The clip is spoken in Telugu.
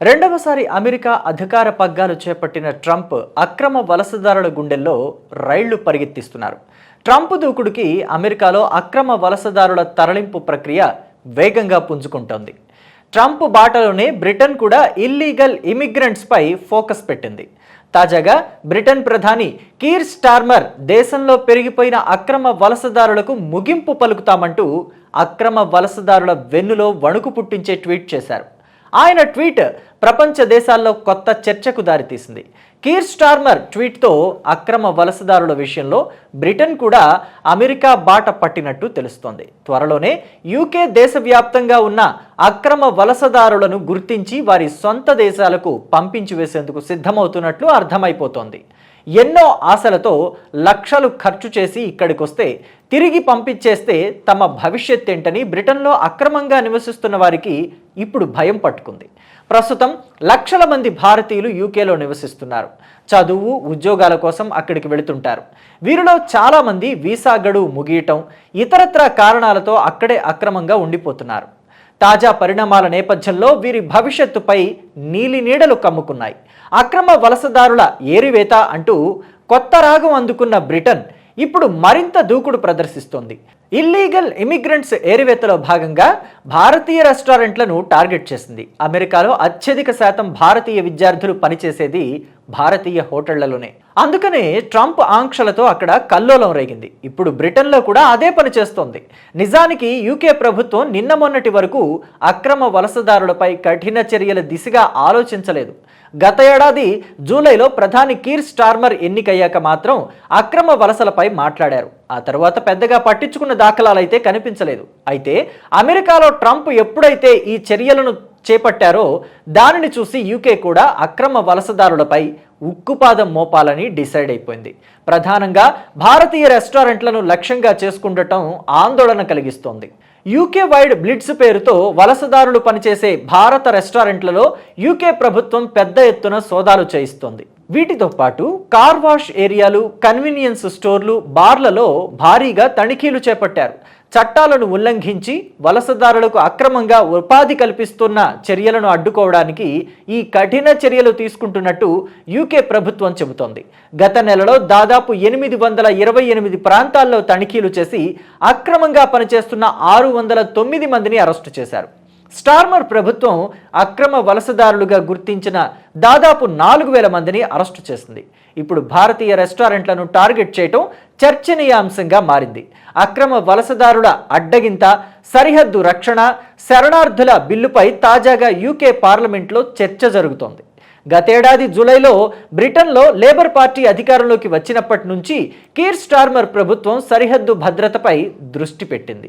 రెండవసారి అమెరికా అధికార పగ్గాలు చేపట్టిన ట్రంప్ అక్రమ వలసదారుల గుండెల్లో రైళ్ళు పరిగెత్తిస్తున్నారు. ట్రంప్ దూకుడుకి అమెరికాలో అక్రమ వలసదారుల తరలింపు ప్రక్రియ వేగంగా పుంజుకుంటోంది. ట్రంప్ బాటలోనే బ్రిటన్ కూడా ఇల్లీగల్ ఇమిగ్రెంట్స్పై ఫోకస్ పెట్టింది. తాజాగా బ్రిటన్ ప్రధాని కీర్ స్టార్మర్ దేశంలో పెరిగిపోయిన అక్రమ వలసదారులకు ముగింపు పలుకుతామంటూ అక్రమ వలసదారుల వెన్నులో వణుకు పుట్టించే ట్వీట్ చేశారు. ఆయన ట్వీట్ ప్రపంచ దేశాల్లో కొత్త చర్చకు దారితీసింది. కీర్ స్టార్మర్ ట్వీట్తో అక్రమ వలసదారుల విషయంలో బ్రిటన్ కూడా అమెరికా బాట పట్టినట్టు తెలుస్తోంది. త్వరలోనే యూకే దేశవ్యాప్తంగా ఉన్న అక్రమ వలసదారులను గుర్తించి వారి సొంత దేశాలకు పంపించి వేసేందుకు సిద్ధమవుతున్నట్లు అర్థమైపోతోంది. ఎన్నో ఆశలతో లక్షలు ఖర్చు చేసి ఇక్కడికి వస్తే తిరిగి పంపించేస్తే తమ భవిష్యత్ ఏంటని బ్రిటన్లో అక్రమంగా నివసిస్తున్న వారికి ఇప్పుడు భయం పట్టుకుంది. ప్రస్తుతం లక్షల మంది భారతీయులు యూకేలో నివసిస్తున్నారు. చదువు ఉద్యోగాల కోసం అక్కడికి వెళుతుంటారు. వీరిలో చాలామంది వీసా గడువు ముగియటం ఇతరత్ర కారణాలతో అక్కడే అక్రమంగా ఉండిపోతున్నారు. తాజా పరిణామాల నేపథ్యంలో వీరి భవిష్యత్తుపై నీలి నీడలు కమ్ముకున్నాయి. అక్రమ వలసదారుల ఏరివేత అంటూ కొత్త రాగం అందుకున్న బ్రిటన్ ఇప్పుడు మరింత దూకుడు ప్రదర్శిస్తోంది. ఇల్లీగల్ ఇమిగ్రెంట్స్ ఏరివేతలో భాగంగా భారతీయ రెస్టారెంట్లను టార్గెట్ చేసింది. అమెరికాలో అత్యధిక శాతం భారతీయ విద్యార్థులు పనిచేసేది భారతీయ హోటళ్ళలోనే. అందుకనే ట్రంప్ ఆంక్షలతో అక్కడ కల్లోలం రేగింది. ఇప్పుడు బ్రిటన్లో కూడా అదే పని చేస్తోంది. నిజానికి యూకే ప్రభుత్వం నిన్న మొన్నటి వరకు అక్రమ వలసదారులపై కఠిన చర్యల దిశగా ఆలోచించలేదు. గత ఏడాది జూలైలో ప్రధాని కీర్ స్టార్మర్ ఎన్నికయ్యాక మాత్రం అక్రమ వలసలపై మాట్లాడారు. ఆ తర్వాత పెద్దగా పట్టించుకున్న దాఖలాలైతే కనిపించలేదు. అయితే అమెరికాలో ట్రంప్ ఎప్పుడైతే ఈ చర్యలను చేపట్టారో దానిని చూసి యూకే కూడా అక్రమ వలసదారులపై ఉక్కుపాదం మోపాలని డిసైడ్ అయిపోయింది. ప్రధానంగా భారతీయ రెస్టారెంట్లను లక్ష్యంగా చేసుకుండటం ఆందోళన కలిగిస్తోంది. యూకే వైడ్ బ్లిడ్స్ పేరుతో వలసదారులు పనిచేసే భారత రెస్టారెంట్లలో యూకే ప్రభుత్వం పెద్ద ఎత్తున సోదాలు చేయిస్తోంది. వీటితో పాటు కార్ వాష్ ఏరియాలు కన్వీనియన్స్ స్టోర్లు బార్లలో భారీగా తనిఖీలు చేపట్టారు. చట్టాలను ఉల్లంఘించి వలసదారులకు అక్రమంగా ఉపాధి కల్పిస్తున్న చర్యలను అడ్డుకోవడానికి ఈ కఠిన చర్యలు తీసుకుంటున్నట్టు యూకే ప్రభుత్వం చెబుతోంది. గత నెలలో దాదాపు ఎనిమిది వందల ఇరవై ఎనిమిది ప్రాంతాల్లో తనిఖీలు చేసి అక్రమంగా పనిచేస్తున్న ఆరు వందల తొమ్మిది మందిని అరెస్టు చేశారు. స్టార్మర్ ప్రభుత్వం అక్రమ వలసదారులుగా గుర్తించిన దాదాపు నాలుగు వేల మందిని అరెస్టు చేసింది. ఇప్పుడు భారతీయ రెస్టారెంట్లను టార్గెట్ చేయటం చర్చనీయాంశంగా మారింది. అక్రమ వలసదారుల అడ్డగింత సరిహద్దు రక్షణ శరణార్థుల బిల్లుపై తాజాగా యూకే పార్లమెంట్లో చర్చ జరుగుతోంది. గతేడాది జూలైలో బ్రిటన్లో లేబర్ పార్టీ అధికారంలోకి వచ్చినప్పటి నుంచి కీర్ స్టార్మర్ ప్రభుత్వం సరిహద్దు భద్రతపై దృష్టి పెట్టింది.